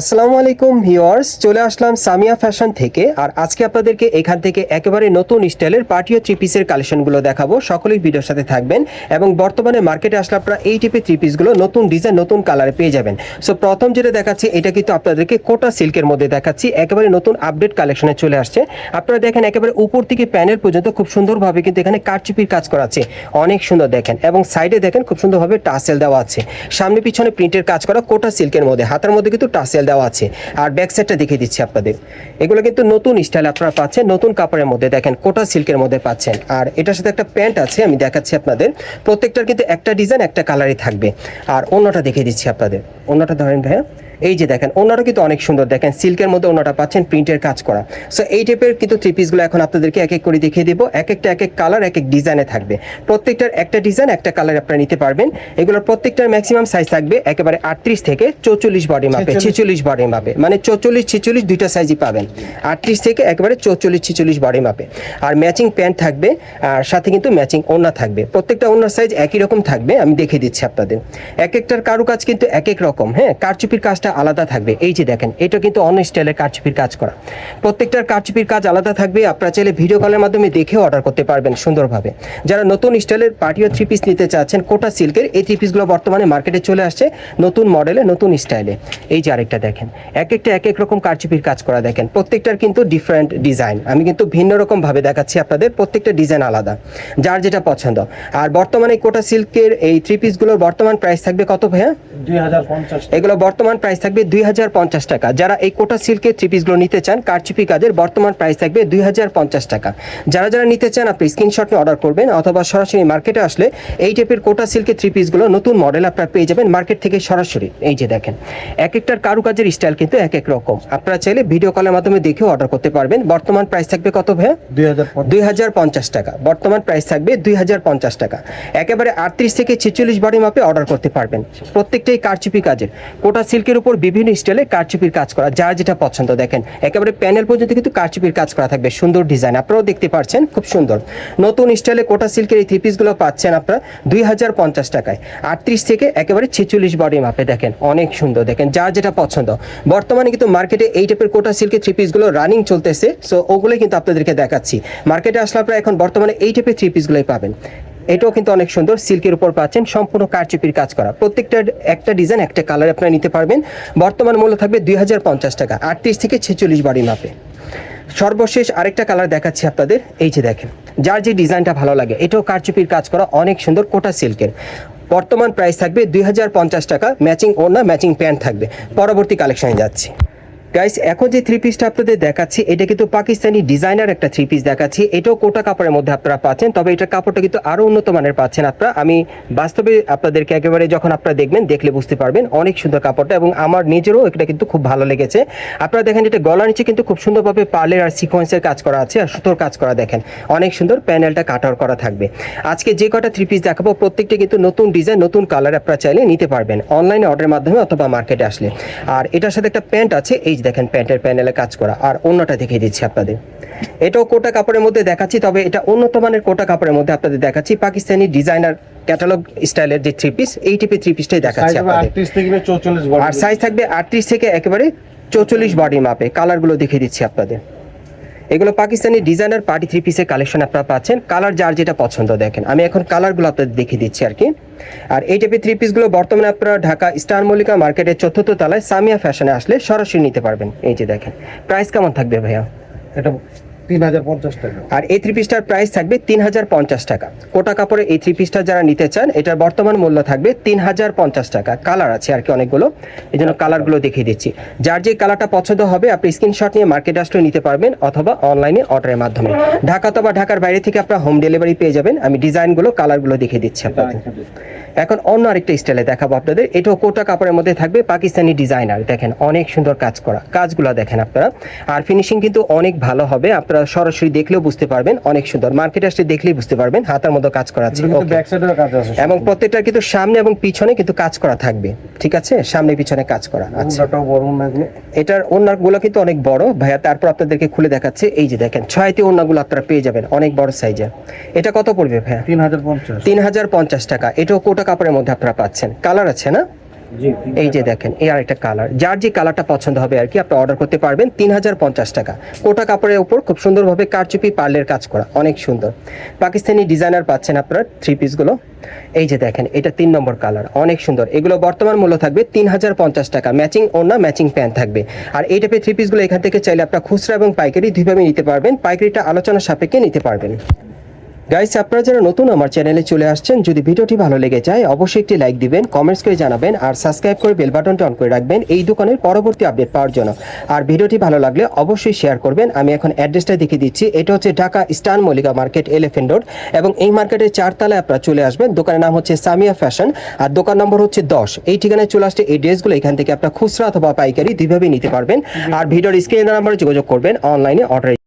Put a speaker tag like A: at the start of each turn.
A: আসসালামু আলাইকুম ভিউয়ার্স, চলে আসলাম সামিয়া ফ্যাশন থেকে। আর আজকে আপনাদেরকে এখান থেকে একেবারে নতুন স্টাইলের পার্টিও থ্রি পিসের কালেকশনগুলো দেখাবো। সকলেই ভিডিওর সাথে থাকবেন এবং বর্তমানে মার্কেটে আসলে আপনারা এই টাইপের থ্রি পিসগুলো নতুন ডিজাইন, নতুন কালারে পেয়ে যাবেন। সো প্রথম যেটা দেখাচ্ছি, এটা কিন্তু আপনাদেরকে কোটা সিল্কের মধ্যে দেখাচ্ছি। একেবারে নতুন আপডেট কালেকশনে চলে আসছে। আপনারা দেখেন, একেবারে উপর থেকে প্যানেল পর্যন্ত খুব সুন্দরভাবে কিন্তু এখানে কারচুপির কাজ করা আছে। অনেক সুন্দর দেখেন। এবং সাইডে দেখেন, খুব সুন্দরভাবে টাসেল দেওয়া আছে। সামনে পিছনে প্রিন্টের কাজ করা কোটা সিল্কের মধ্যে। হাতের মধ্যে কিন্তু টাসেল দেওয়া আছে। আর ব্যাক সাইডটা দেখিয়ে দিচ্ছি আপনাদের। এগুলো কিন্তু নতুন স্টাইল আপনারা পাচ্ছেন, নতুন কাপড়ের মধ্যে দেখেন, কোটা সিল্কের মধ্যে পাচ্ছেন। আর এটার সাথে একটা প্যান্ট আছে, আমি দেখাচ্ছি আপনাদের। প্রত্যেকটার কিন্তু একটা ডিজাইন একটা কালারই থাকবে। আর অন্যটা দেখিয়ে দিচ্ছি আপনাদের। অন্যটা ধরেন ভাইয়া এই যে দেখেন ওনাটা কিন্তু অনেক সুন্দর। দেখেন সিল্কের মধ্যে ওনাটা পাচ্ছেন প্রিন্টের কাজ করা। সো এই টাইপের কিন্তু থ্রি পিসগুলো এখন আপনাদেরকে এক এক করে দেখিয়ে দিব। এক একটা এক এক কালার এক এক ডিজাইনে থাকবে। প্রত্যেকটার একটা ডিজাইন একটা কালার আপনারা নিতে পারবেন। এগুলোর প্রত্যেকটার ম্যাক্সিমাম সাইজ থাকবে একেবারে আটত্রিশ থেকে চৌচল্লিশ বডি মাপে ছেচল্লিশ। বডি মাপে মানে চৌচল্লিশ ছেচল্লিশ দুইটা সাইজই পাবেন। আটত্রিশ থেকে একেবারে চৌচল্লিশ ছেচল্লিশ বডি মাপে আর ম্যাচিং প্যান্ট থাকবে আর সাথে কিন্তু ম্যাচিং ওড়না থাকবে। প্রত্যেকটা ওনার সাইজ একই রকম থাকবে আমি দেখে দিচ্ছি আপনাদের। এক একটার কারুকাজ কিন্তু এক এক রকম হ্যাঁ? কারচুপির কাজটা আলাদা থাকবে। এই যে দেখেন এটা কিন্তু অন্য স্টাইলের কারচুপির কাজ করা। প্রত্যেকটার কারচুপির কাজ আলাদা থাকবে আপনারা চাইলে ভিডিও কলের মাধ্যমে দেখেও অর্ডার করতে পারবেন সুন্দরভাবে। যারা নতুন স্টাইলের পার্টিও থ্রি পিস নিতে চাচ্ছেন কোটা সিল্কের এই থ্রি পিসগুলো বর্তমানে মার্কেটে চলে আসছে নতুন মডেলে নতুন স্টাইলে এই যে আরেকটা দেখেন এক একটা এক এক রকম কারচুপির কাজ করা দেখেন। প্রত্যেকটার কিন্তু ডিফারেন্ট ডিজাইন আমি কিন্তু ভিন্ন রকম ভাবে দেখাচ্ছি আপনাদের প্রত্যেকটা ডিজাইন আলাদা যার যেটা পছন্দ। আর বর্তমানে কোটা সিল্কের এই থ্রি পিসগুলোর বর্তমান প্রাইস থাকবে কত ভাইয়া?
B: দুই হাজার পঞ্চাশ
A: এগুলো বর্তমান প্রাইস থাকবে দুই হাজার পঞ্চাশ টাকা। যারা এই কোটা সিল্কের থ্রি পিসগুলো নিতে চান কারচুপি কাজের বর্তমান প্রাইস থাকবে দুই হাজার পঞ্চাশ টাকা। যারা যারা নিতে চান আপনি স্ক্রিনশট নিয়ে অর্ডার করবেন অথবা সরাসরি মার্কেটে আসলে এই টাইপের কোটা সিল্কের থ্রি পিসগুলো নতুন মডেল আপনারা পেয়ে যাবেন মার্কেট থেকে সরাসরি। এই যে দেখেন এক একটার কারুকাজের স্টাইল কিন্তু এক এক রকম। আপনারা চাইলে ভিডিও কলের মাধ্যমে দেখেও অর্ডার করতে পারবেন। বর্তমান প্রাইস থাকবে কত ভাইয়া?
B: দুই হাজার
A: দুই হাজার পঞ্চাশ টাকা। বর্তমান প্রাইস থাকবে দুই হাজার পঞ্চাশ টাকা। একেবারে আটত্রিশ থেকে ছেচল্লিশ বডি মাপে অর্ডার করতে পারবেন। প্রত্যেকটাই কারচুপি কাজের। কোটা সিল্কের উপর বিভিন্ন স্টাইলে কারচুপির কাজ করা, যার যেটা পছন্দ, দেখেন। একেবারে প্যানেল পর্যন্ত কিন্তু কারচুপির কাজ করা থাকবে, সুন্দর ডিজাইন। আপনারাও দেখতে পাচ্ছেন খুব সুন্দর। নতুন স্টাইলে কোটা সিল্কের এই থ্রি পিসগুলো পাচ্ছেন আপনারা দুই হাজার পঞ্চাশ টাকায়। আটত্রিশ থেকে একেবারে ছেচল্লিশ বডি মাপে দেখেন, অনেক সুন্দর, দেখেন, যার যেটা পছন্দ। বর্তমানে কিন্তু মার্কেটে এই টাইপের কোটা সিল্কের থ্রি পিসগুলো রানিং চলতেছে সো ওগুলোই কিন্তু আপনাদেরকে দেখাচ্ছি। মার্কেটে আসলে আপনারা এখন বর্তমানে এই টাইপের থ্রি পিসগুলোই পাবেন। এটাও কিন্তু অনেক সুন্দর। সিল্কের উপর পাচ্ছেন সম্পূর্ণ কারচুপির কাজ করা। প্রত্যেকটা একটা ডিজাইন, একটা কালার আপনারা নিতে পারবেন। বর্তমান মূল্য থাকবে দুই হাজার পঞ্চাশ টাকা, আটত্রিশ থেকে ছেচল্লিশ বাড়ি মাপে সর্বশেষ আরেকটা কালার দেখাচ্ছি আপনাদের, এই যে দেখেন। যার যে ডিজাইনটা ভালো লাগে, এটাও কারচুপির কাজ করা, অনেক সুন্দর কোটা সিল্কের। বর্তমান প্রাইস থাকবে দুই হাজার পঞ্চাশ টাকা ম্যাচিং ওড়না ম্যাচিং প্যান্ট থাকবে। পরবর্তী কালেকশনে যাচ্ছি। গাইস এখন যে থ্রি পিসটা আপনাদের দেখাচ্ছি, এটা কিন্তু পাকিস্তানি ডিজাইনার একটা থ্রি পিস দেখাচ্ছি। এটাও কোটা কাপড়ের মধ্যে আপনারা পাচ্ছেন, তবে এটার কাপড়টা কিন্তু আরও উন্নত মানের পাচ্ছেন আপনারা। আমি বাস্তবে আপনাদেরকে একেবারে যখন আপনারা দেখবেন, দেখলে বুঝতে পারবেন অনেক সুন্দর কাপড়টা এবং আমার নিজেরও এটা কিন্তু খুব ভালো লেগেছে। আপনারা দেখেন, এটা গলার নিচে কিন্তু খুব সুন্দরভাবে পার্লের আর সিকোয়েন্সের কাজ করা আছে আর সুতোর কাজ করা দেখেন। অনেক সুন্দর প্যানেলটা কাটার করা থাকবে। আজকে যে কটা থ্রি পিস দেখাবো, প্রত্যেকটা কিন্তু নতুন ডিজাইন নতুন কালার আপনারা চাইলে নিতে পারবেন। অনলাইনে অর্ডারের মাধ্যমে অথবা মার্কেটে আসলে। আর এটার সাথে একটা প্যান্ট আছে, এই দেখেন প্যান্টের প্যানেলে কাজ করা। আর অন্যটা দেখিয়ে দিচ্ছি আপনাদের। এটাও কোটা কাপড়ের মধ্যে দেখাচ্ছি তবে এটা উন্নত মানের কোটা কাপড়ের মধ্যে আপনাদের দেখাচ্ছি। পাকিস্তানি ডিজাইনার ক্যাটালগ স্টাইলের যে থ্রি পিস এই টিপে থ্রি পিসটাই দেখাচ্ছি আর সাইজ থাকবে আটত্রিশ থেকে একেবারে চৌচল্লিশ বডি মাপে। কালারগুলো দেখিয়ে দিচ্ছি আপনাদের। এগুলো পাকিস্তানি ডিজাইনার পার্টি থ্রি পিসের কালেকশন আপনারা পাচ্ছেন। কালার যার যেটা পছন্দ দেখেন। আমি এখন কালারগুলো আপনাদের দেখিয়ে দিচ্ছি আর কি। আর এই টাইপের থ্রি পিসগুলো বর্তমানে আপনারা ঢাকা স্টার মল্লিকা মার্কেটের চতুর্থ তলায় সামিয়া ফ্যাশনে আসলে সরাসরি নিতে পারবেন। এই যে দেখেন। প্রাইস কেমন থাকবে ভাইয়া?
B: এটা তিন হাজার পঞ্চাশ টাকা।
A: আর এই থ্রি পিসটার প্রাইস থাকবে তিন হাজার পঞ্চাশ টাকা। কোটা কাপড়ে এই থ্রি পিসটা যারা নিতে চান এটার বর্তমান মূল্য থাকবে তিন হাজার পঞ্চাশ টাকা। কালার আছে আর কি অনেকগুলো এই জন্য কালারগুলো দেখিয়ে দিচ্ছি। যার যে কালারটা পছন্দ হবে আপনি স্ক্রিনশট নিয়ে মার্কেট আসলে নিতে পারবেন অথবা অনলাইনে অর্ডারের মাধ্যমে। ঢাকা অথবা ঢাকার বাইরে থেকে আপনারা হোম ডেলিভারি পেয়ে যাবেন। আমি ডিজাইনগুলো কালারগুলো দেখিয়ে দিচ্ছি আপনাদের। এখন অন্য আরেকটা স্টাইলে দেখাবো আপনাদের। এটাও কোটা কাপড়ের মধ্যে থাকবে পাকিস্তানি ডিজাইনার দেখেন অনেক সুন্দর কাজ করা কাজগুলো দেখেন আপনারা। আর ফিনিশিং কিন্তু অনেক ভালো হবে। আপনারা সরাসরি দেখলেও বুঝতে পারবেন অনেক সুন্দর। মার্কেটে আসলে দেখলেই বুঝতে পারবেন হাতার মতো কাজ করা আছে। এবং প্রত্যেকটার কিন্তু সামনে এবং পিছনে কিন্তু কাজ করা থাকবে। ঠিক আছে? সামনে পিছনে কাজ করা আচ্ছা। এটার ওনারগুলো কিন্তু অনেক বড়। ভাইয়া তারপর আপনাদেরকে খুলে দেখাচ্ছে। এই যে দেখেন ছয়টি ওনাগুলো আপনারা পেয়ে যাবেন অনেক বড় সাইজের এটা কত পড়বে ভাইয়া?
B: তিন হাজার
A: তিন হাজার পঞ্চাশ টাকা। এটাও কোটা কাপড়ের মধ্যে আপনারা পাচ্ছেন। কালার আছে না? এই যে দেখেন এই আর একটা কালার যার যে কালারটা পছন্দ হবে আর কি আপনি অর্ডার করতে পারবেন তিন হাজার পঞ্চাশ টাকা। কোটা কাপড়ের উপর খুব সুন্দরভাবে কারচুপি পার্লের কাজ করা অনেক সুন্দর। পাকিস্তানি ডিজাইনার পাচ্ছেন আপনারা থ্রি পিসগুলো এই যে দেখেন এটা তিন নম্বর কালার অনেক সুন্দর। এগুলো বর্তমান মূল্য থাকবে তিন হাজার পঞ্চাশ টাকা। ম্যাচিং ওনা ম্যাচিং প্যান্ট থাকবে। আর এই টাইপের থ্রি পিসগুলো এখান থেকে চাইলে আপনার খুচরা এবং পাইকারি দুইভাবে নিতে পারবেন। পাইকারিটা আলোচনা সাপেক্ষে নিতে পারবেন। গাইস আপনারা যারা নতুন আমার চ্যানেলে চলে আসছেন যদি ভিডিওটি ভালো লেগে যায় অবশ্যই একটি লাইক দিবেন কমেন্টস করে জানাবেন আর সাবস্ক্রাইব করে বেল বাটনটা অন করে রাখবেন এই দোকানের পরবর্তী আপডেট পাওয়ার জন্য। আর ভিডিওটি ভালো লাগলে অবশ্যই শেয়ার করবেন। আমি এখন অ্যাড্রেসটা দেখিয়ে দিচ্ছি। এটা হচ্ছে Dhaka star Mallika market elephant road এবং এই মার্কেটের চারতলায় আপনারা চলে আসবেন। দোকানের নাম হচ্ছে সামিয়া ফ্যাশন আর দোকান নম্বর হচ্ছে দশ। এই ঠিকানায় চলে আসলে এই ড্রেসগুলো এখান থেকে আপনার খুচরা অথবা পাইকারি দুইভাবেই নিতে পারবেন। আর ভিডিওর স্ক্রিনের নাম্বারে যোগাযোগ করবেন। অনলাইনে অর্ডার